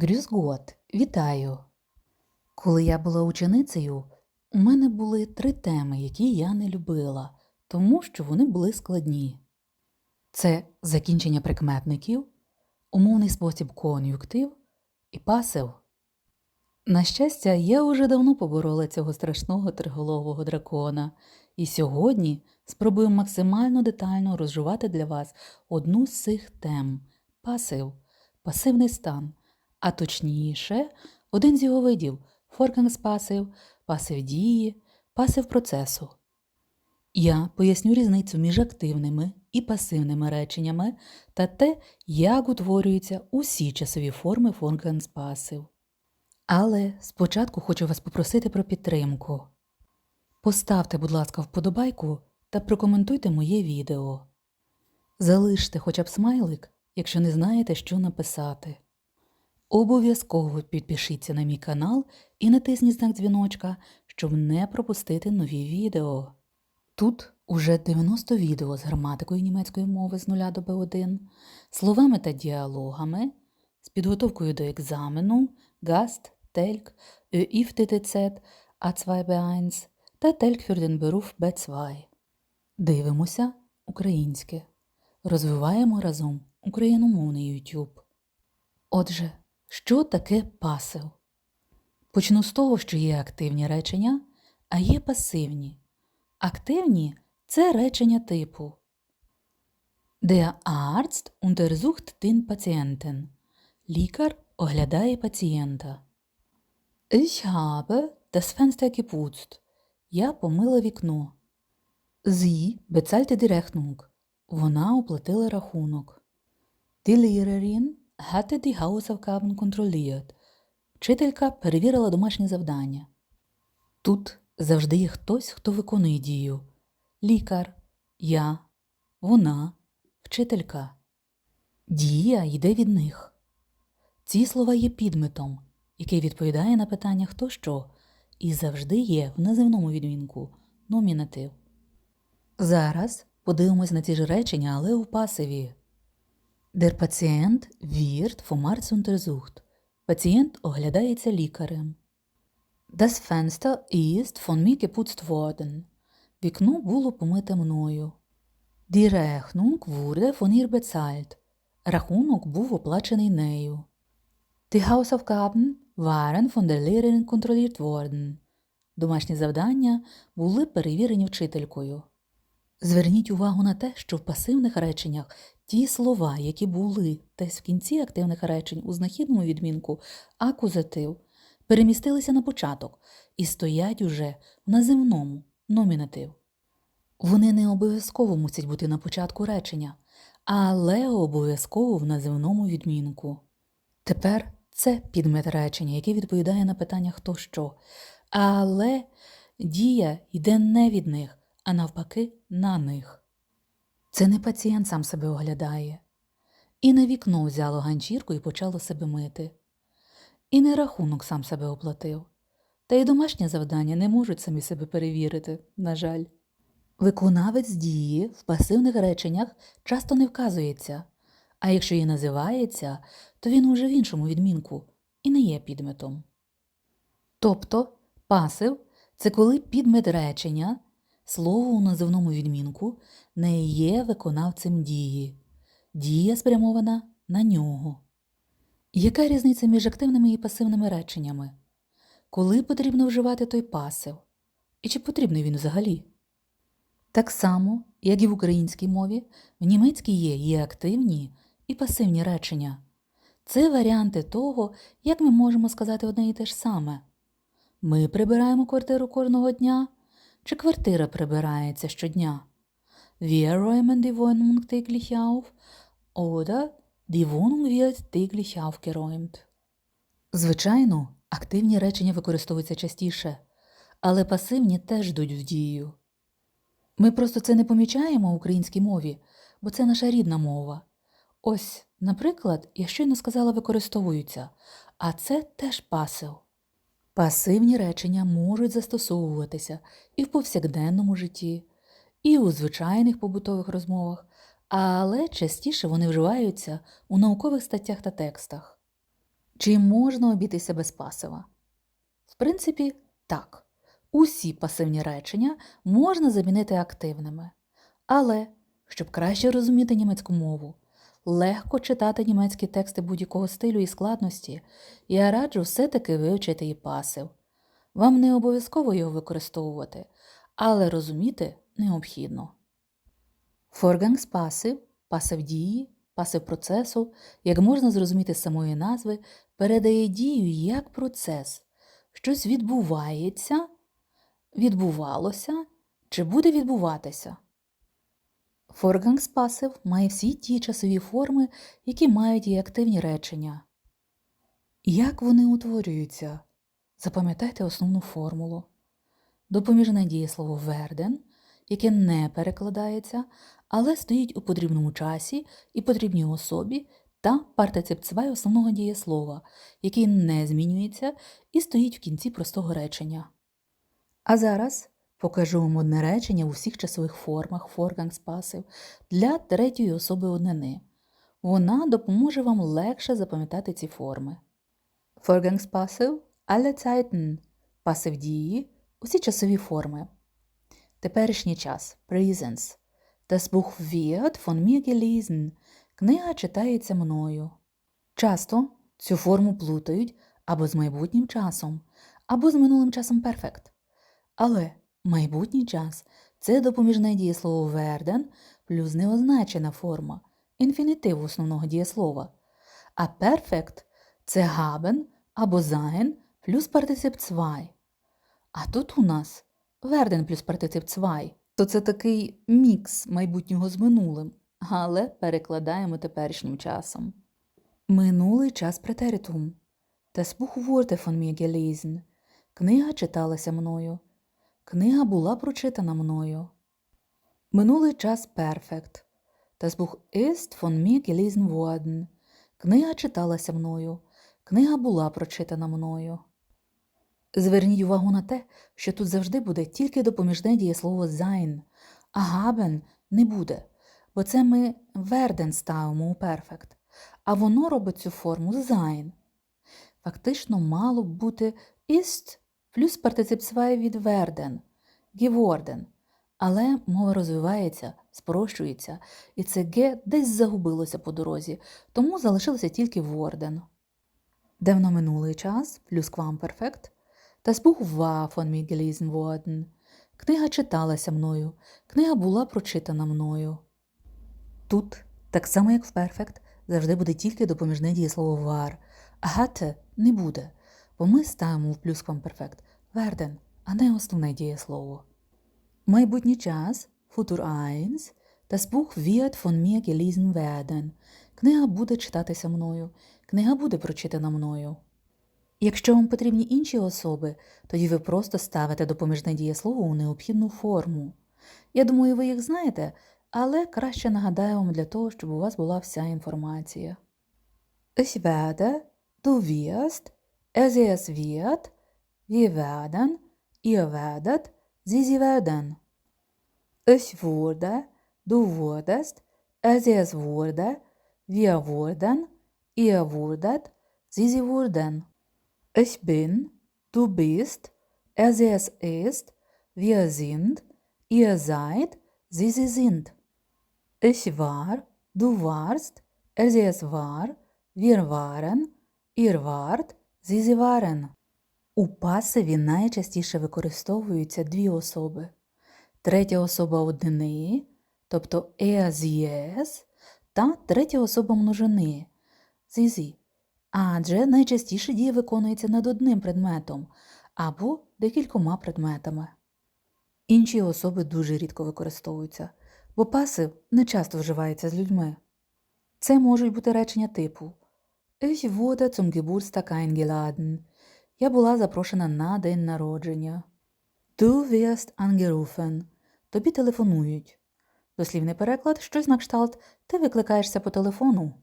Грюзгот, вітаю! Коли я була ученицею, у мене були три теми, які я не любила, тому що вони були складні. Це закінчення прикметників, умовний спосіб кон'юктив і пасив. На щастя, я уже давно поборола цього страшного триголового дракона, і сьогодні спробую максимально детально розжувати для вас одну з цих тем пасив, пасивний стан, а точніше, один з його видів форканс пасив, пасив дії, пасив процесу. Я поясню різницю між активними і пасивними реченнями та те, як утворюються усі часові форми форканс пасив. Але спочатку хочу вас попросити про підтримку. Поставте, будь ласка, вподобайку та прокоментуйте моє відео. Залиште хоча б смайлик, якщо не знаєте, що написати. Обов'язково підпишіться на мій канал і натисніть знак дзвіночка, щоб не пропустити нові відео. Тут уже 90 відео з граматикою німецької мови з 0 до Б1, словами та діалогами, з підготовкою до екзамену, гаст, тельк, ÖIF TTZ, A2B1 та тельк für den Beruf B2. Дивимося українське. Розвиваємо разом україномовний YouTube. Отже, що таке пасив? Почну з того, що є активні речення, а є пасивні. Активні це речення типу Der Arzt untersucht den Patienten. Лікар оглядає пацієнта. Ich habe das Fenster geputzt. Я помила вікно. Sie bezahlte die Rechnung. Вона оплатила рахунок. Die Lehrerin hatte die Hausaufgaben kontrolliert. Вчителька перевірила домашнє завдання. Тут завжди є хтось, хто виконує дію. Лікар, я, вона, вчителька. Дія йде від них. Ці слова є підметом, який відповідає на питання хто що, і завжди є в називному відмінку номінатив. Зараз подивимось на ці ж речення, але у пасиві. Der Patient wird vom Arzt untersucht. Пацієнт оглядається лікарем. Das Fenster ist von mir geputzt worden. Вікно було помите мною. Die Rechnung wurde von ihr bezahlt. Рахунок був оплачений нею. Die Hausaufgaben waren von der Lehrerin kontrolliert worden. Домашні завдання були перевірені вчителькою. Зверніть увагу на те, що в пасивних реченнях ті слова, які були десь в кінці активних речень у знахідному відмінку акузатив, перемістилися на початок і стоять уже в називному номінатив. Вони не обов'язково мусять бути на початку речення, але обов'язково в називному відмінку. Тепер це підмет речення, який відповідає на питання хто що. Але дія йде не від них, а навпаки, на них. Це не пацієнт сам себе оглядає. І не вікно взяло ганчірку і почало себе мити. І не рахунок сам себе оплатив. Та й домашнє завдання не можуть самі себе перевірити, на жаль. Виконавець дії в пасивних реченнях часто не вказується, а якщо і називається, то він уже в іншому відмінку і не є підметом. Тобто пасив це коли підмет речення, слово у називному відмінку не є виконавцем дії, дія спрямована на нього. Яка різниця між активними і пасивними реченнями? Коли потрібно вживати той пасив? І чи потрібний він взагалі? Так само, як і в українській мові, в німецькій є і активні, і пасивні речення. Це варіанти того, як ми можемо сказати одне і те ж саме. Ми прибираємо квартиру кожного дня, чи квартира прибирається щодня. Wir räumen die Wohnung täglich auf oder die Wohnung wird täglich aufgeräumt. Звичайно, активні речення використовуються частіше, але пасивні теж йдуть в дію. Ми просто це не помічаємо в українській мові, бо це наша рідна мова. Ось, наприклад, я щойно сказала використовуються, а це теж пасив. Пасивні речення можуть застосовуватися і в повсякденному житті, і у звичайних побутових розмовах, але частіше вони вживаються у наукових статтях та текстах. Чи можна обійтися без пасива? В принципі, так. Усі пасивні речення можна замінити активними. Але, щоб краще розуміти німецьку мову, легко читати німецькі тексти будь-якого стилю і складності, я раджу все-таки вивчити і пасив. Вам не обов'язково його використовувати, але розуміти необхідно. Форгангспасив, пасив дії, пасив процесу, як можна зрозуміти з самої назви, передає дію як процес. Щось відбувається, відбувалося чи буде відбуватися. Форгангспасив має всі ті часові форми, які мають і активні речення. Як вони утворюються? Запам'ятайте основну формулу. Допоміжне дієслово верден, яке не перекладається, але стоїть у потрібному часі і потрібній особі та партиципт цвай основного дієслова, який не змінюється і стоїть в кінці простого речення. А зараз покажу вам одне речення у всіх часових формах форгангспасив для третьої особи однини. Вона допоможе вам легше запам'ятати ці форми. Форгангспасив alle Zeiten – пасив дії, усі часові форми. Теперішній час Presence. Das Buch wird von mir gelesen. Книга читається мною. Часто цю форму плутають або з майбутнім часом, або з минулим часом перфект. Але майбутній час це допоміжне дієслово werden плюс неозначена форма, інфінітив основного дієслова. А перфект це haben або sein плюс партицип zwei. А тут у нас werden плюс партицип zwei. То це такий мікс майбутнього з минулим, але перекладаємо теперішнім часом. Минулий час претеритум. Das Buch wurde von. Книга читалася мною. Книга була прочитана мною. Минулий час перфект. Das Buch ist von mir gelesen worden. Книга читалася мною. Книга була прочитана мною. Зверніть увагу на те, що тут завжди буде тільки допоміжне дієслово sein, а haben не буде, бо це ми werden ставимо у перфект, а воно робить цю форму sein. Фактично мало б бути ist плюс партицип від werden, geworden. Але мова розвивається, спрощується, і це ге десь загубилося по дорозі, тому залишилося тільки worden. Давноминулий час плюс квамперфект. Das Buch war von mir gelesen. Книга читалася мною, книга була прочитана мною. Тут, так само як в перфект, завжди буде тільки допоміжне дієслово war, а hatte не буде, бо ми ставимо в плюсквамперфект werden, а не основне дієслово. Майбутній час Futur 1 Das Buch wird von mir gelesen werden. Книга буде читатися мною, книга буде прочитана мною. Якщо вам потрібні інші особи, тоді ви просто ставите допоміжне дієслово у необхідну форму. Я думаю, ви їх знаєте, але краще нагадаю вам для того, щоб у вас була вся інформація. Ich werde, du wirst, es wird, wir werden, ihr werdet, sie sie werden. Ich wurde, du wurdest, sie es wurde, wir wurden, ihr wurdet, sie sie wurden. Ich bin, du bist, sie es ist, wir sind, ihr seid, sie sie sind. Ich war, du warst, sie es war, wir waren, ihr wart, sie sie waren. У пасиві найчастіше використовуються дві особи. Третя особа однини, тобто er, sie, та третя особа множини sie. Адже найчастіше дія виконується над одним предметом або декількома предметами. Інші особи дуже рідко використовуються, бо пасив не часто вживається з людьми. Це можуть бути речення типу Ich wurde zum Geburtstag eingeladen. Я була запрошена на день народження. Du wirst angerufen. Тобі телефонують. Дослівний переклад щось на кшталт ти викликаєшся по телефону.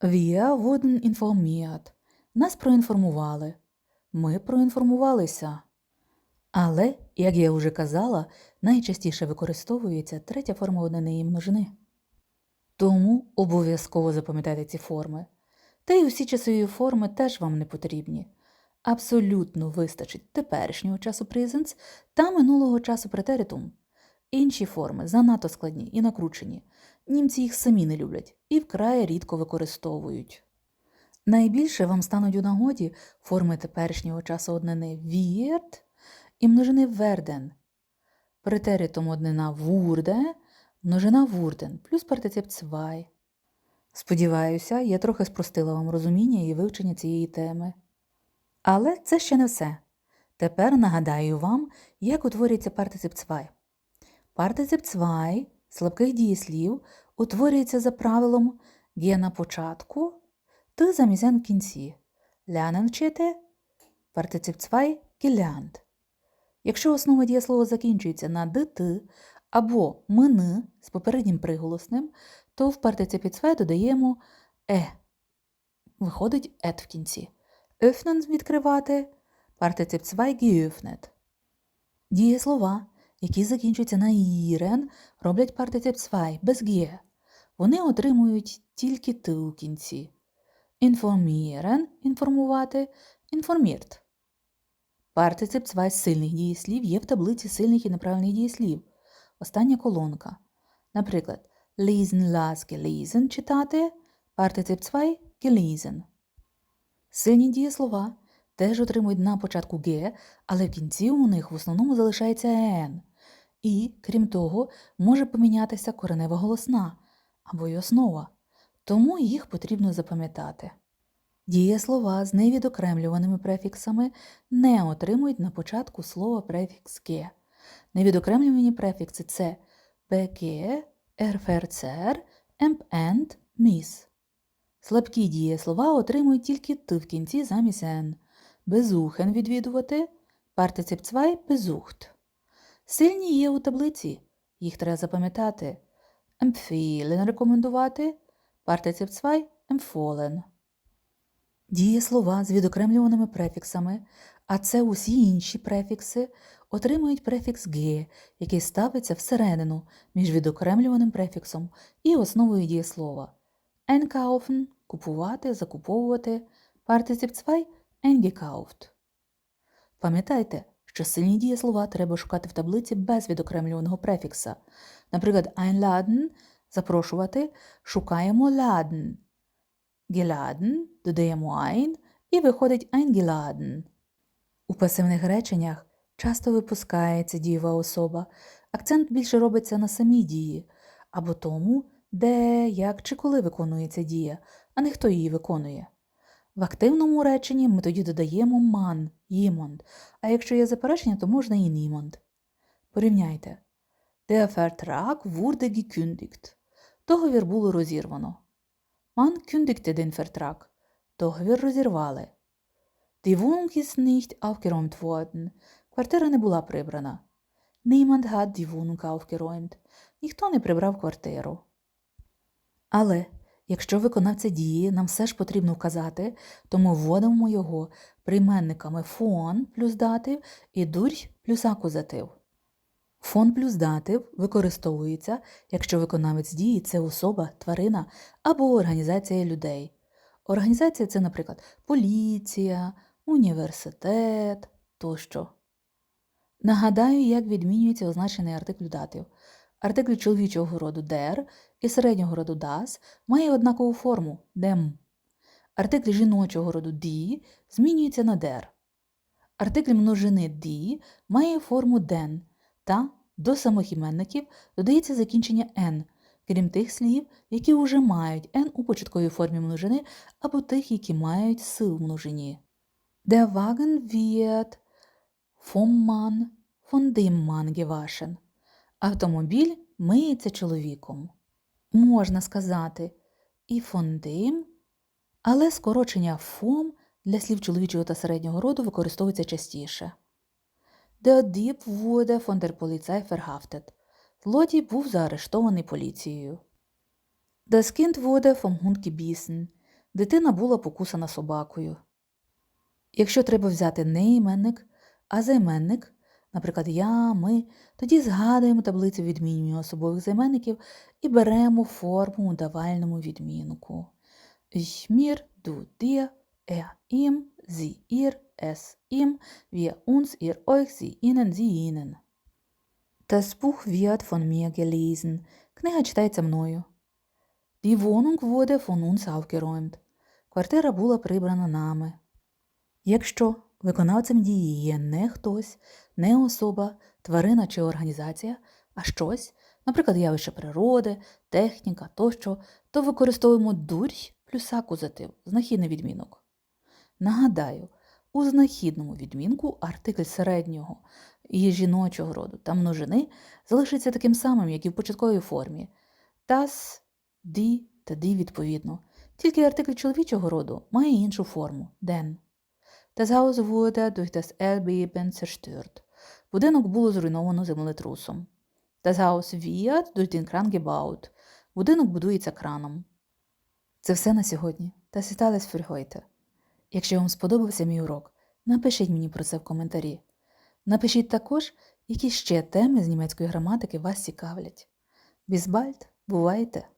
Wir wurden informiert. Нас проінформували. Ми проінформувалися. Але, як я вже казала, найчастіше використовується третя форма однини множини. Тому обов'язково запам'ятайте ці форми. Та й усі часові форми теж вам не потрібні. Абсолютно вистачить теперішнього часу presents та минулого часу preteritum. Інші форми занадто складні і накручені. Німці їх самі не люблять і вкрай рідко використовують. Найбільше вам стануть у нагоді форми теперішнього часу однини wird і множини werden. Претеритум однина wurde, множина wurden, плюс партицип zwei. Сподіваюся, я трохи спростила вам розуміння і вивчення цієї теми. Але це ще не все. Тепер нагадаю вам, як утворюється партицип zwei. Партицип zwei слабких дієслів утворюється за правилом «ге» на початку, «т» замість «н» в кінці. Lernen вчити, партицип zwei gelernt. Якщо основа дієслова закінчується на «дт» або «мн» з попереднім приголосним, то в партиципі zwei додаємо «е». Виходить «ет» в кінці. Öffnen – відкривати, партицип zwei geöffnet. Дієслова, які закінчуються на «ірен», роблять партицип zwei без «ге». Вони отримують тільки «т» у кінці. Informieren – інформувати, informiert. Партицип zwei сильних дієслів є в таблиці сильних і неправильних дієслів. Остання колонка. Наприклад, lesen, las, gelesen – читати, партицип zwei gelesen. Сильні дієслова теж отримують на початку «ге», але в кінці у них в основному залишається «ен». І, крім того, може помінятися коренева голосна або й основа, тому їх потрібно запам'ятати. Дієслова з невідокремлюваними префіксами не отримують на початку слова префікс «ге». Невідокремлювані префікси – це «бг», «ерферцер», «емпенд», «міс». Слабкі дієслова отримують тільки «т» в кінці замість «н». Безухен відвідувати, партицип zwei besucht. Сильні є у таблиці, їх треба запам'ятати. Empfehlen – рекомендувати, партицип zwei empfohlen. Дієслова з відокремлюваними префіксами, а це усі інші префікси, отримують префікс «г», який ставиться всередину між відокремлюваним префіксом і основою дієслова. Einkaufen – купувати, закуповувати, zwei eingekauft. Пам'ятайте, що сильні дієслова треба шукати в таблиці без відокремлюваного префікса. Наприклад, einladen – запрошувати, шукаємо laden. Geladen – додаємо ein і виходить eingeladen. У пасивних реченнях часто випускається дієва особа, акцент більше робиться на самій дії, або тому, де, як чи коли виконується дія, а не хто її виконує. В активному реченні ми тоді додаємо man, jemand, а якщо є заперечення, то можна і niemand. Порівняйте. Der Vertrag wurde gekündigt. Договір було розірвано. Man kündigte den Vertrag. Договір розірвали. Die Wohnung ist nicht aufgeräumt worden. Квартира не була прибрана. Niemand hat die Wohnung aufgeräumt. Ніхто не прибрав квартиру. Але якщо виконавця дії нам все ж потрібно вказати, то ми вводимо його прийменниками фон плюс датив і durch плюс акузатив. Фон плюс датив використовується, якщо виконавець дії це особа, тварина або організація людей. Організація це, наприклад, поліція, університет тощо. Нагадаю, як відмінюється означений артикль датив. Артикль чоловічого роду der і середнього роду das має однакову форму dem. Артикль жіночого роду die змінюється на der. Артикль множини die має форму den та до самих іменників додається закінчення n, крім тих слів, які вже мають n у початковій формі множини або тих, які мають с у множині. Der Wagen wird vom Mann, von dem Mann gewaschen. Автомобіль миється чоловіком. Можна сказати і dem, але скорочення vom для слів чоловічого та середнього роду використовується частіше. Der Dieb wurde von. Злодій був заарештований поліцією. Das Kind wurde vom. Дитина була покусана собакою. Якщо треба взяти не іменник, а займенник, наприклад, я, ми, тоді згадуємо таблицю відмінювання особових займенників і беремо форму у давальному відмінку. Ich, mir, du dir, er ihm, sie ihr, es ihm, wir uns, ihr euch, sie ihnen, sie ihnen. Das Buch wird von mir gelesen. Книга читається мною. Die Wohnung wurde von uns aufgeräumt. Квартира була прибрана нами. Якщо виконавцем дії є не хтось, не особа, тварина чи організація, а щось, наприклад, явище природи, техніка тощо, то використовуємо дурь плюс акузатив, знахідний відмінок. Нагадаю, у знахідному відмінку артикль середнього і жіночого роду та множини залишиться таким самим, як і в початковій формі. Das, die та die відповідно. Тільки артикль чоловічого роду має іншу форму den. Das Haus wurde durch das Erdbeben zerstört. Будинок було зруйновано землетрусом. Das Haus wird durch den Kran gebaut. Будинок будується краном. Це все на сьогодні. Та сіталес фюргойте. Якщо вам сподобався мій урок, напишіть мені про це в коментарі. Напишіть також, які ще теми з німецької граматики вас цікавлять. Бізбальд, бувайте!